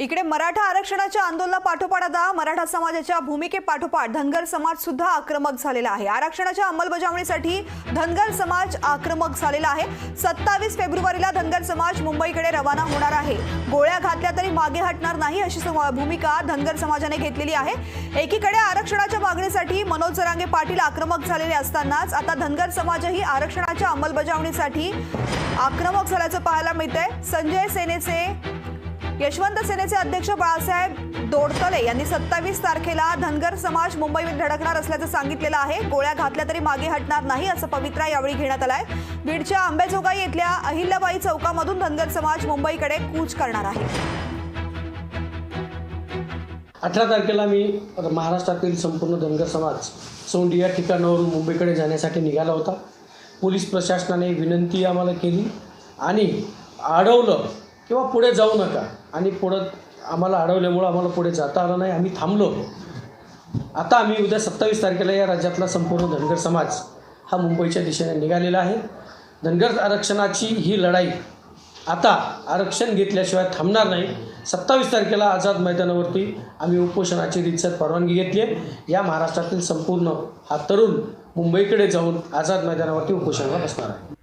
इकडे मराठा आरक्षणाच्या आंदोलनापाठोपाठ आता मराठा समाजाच्या भूमिकेपाठोपाठ धनगर समाज सुद्धा आक्रमक झालेला आहे. आरक्षणाच्या अंमलबजावणीसाठी धनगर समाज आक्रमक झालेला आहे. सत्तावीस फेब्रुवारीला धनगर समाज मुंबईकडे रवाना होणार आहे. गोळ्या घातल्या तरी मागे हटणार नाही अशी भूमिका धनगर समाजाने घेतलेली आहे. एकीकडे आरक्षणाच्या मागणीसाठी मनोज जरांगे पाटील आक्रमक झालेले असतानाच आता धनगर समाजही आरक्षणाच्या अंमलबजावणीसाठी आक्रमक झाल्याचं पाहायला मिळतंय. संजय सेनेचे यशवंत सेनेचे अध्यक्ष बाळासाहेब दोडतले यांनी सत्तावीस तारखेला धनगर समाज मुंबईत धडकणार असल्याचं सांगितलेलं आहे. गोळ्या घातल्या तरी मागे हटणार नाही असं पवित्रा यावेळी घेण्यात आलाय. बीडच्या आंबेजोगाई इथल्या अहिल्याबाई चौकामधून धनगर समाज मुंबईकडे कूच करणार आहे. अठरा तारखेला मी महाराष्ट्रातील संपूर्ण धनगर समाज सोंडी या ठिकाणावरून मुंबईकडे जाण्यासाठी निघाला होता. पोलीस प्रशासनाने विनंती आम्हाला केली आणि अडवलं किंवा पुढे जाऊ नका. आणि पुढं आम्हाला अडवल्यामुळं आम्हाला पुढे जाता आलं नाही. आम्ही थांबलो. आता आम्ही उद्या सत्तावीस तारखेला या राज्यातला संपूर्ण धनगर समाज हा मुंबईच्या दिशेने निघालेला आहे. धनगर आरक्षणाची ही लढाई आता आरक्षण घेतल्याशिवाय थांबणार नाही. सत्तावीस तारखेला आझाद मैदानावरती आम्ही उपोषणाची रितसर परवानगी घेतली आहे. या महाराष्ट्रातील संपूर्ण हा तरुण मुंबईकडे जाऊन आझाद मैदानावरती उपोषणाला बसणार आहे.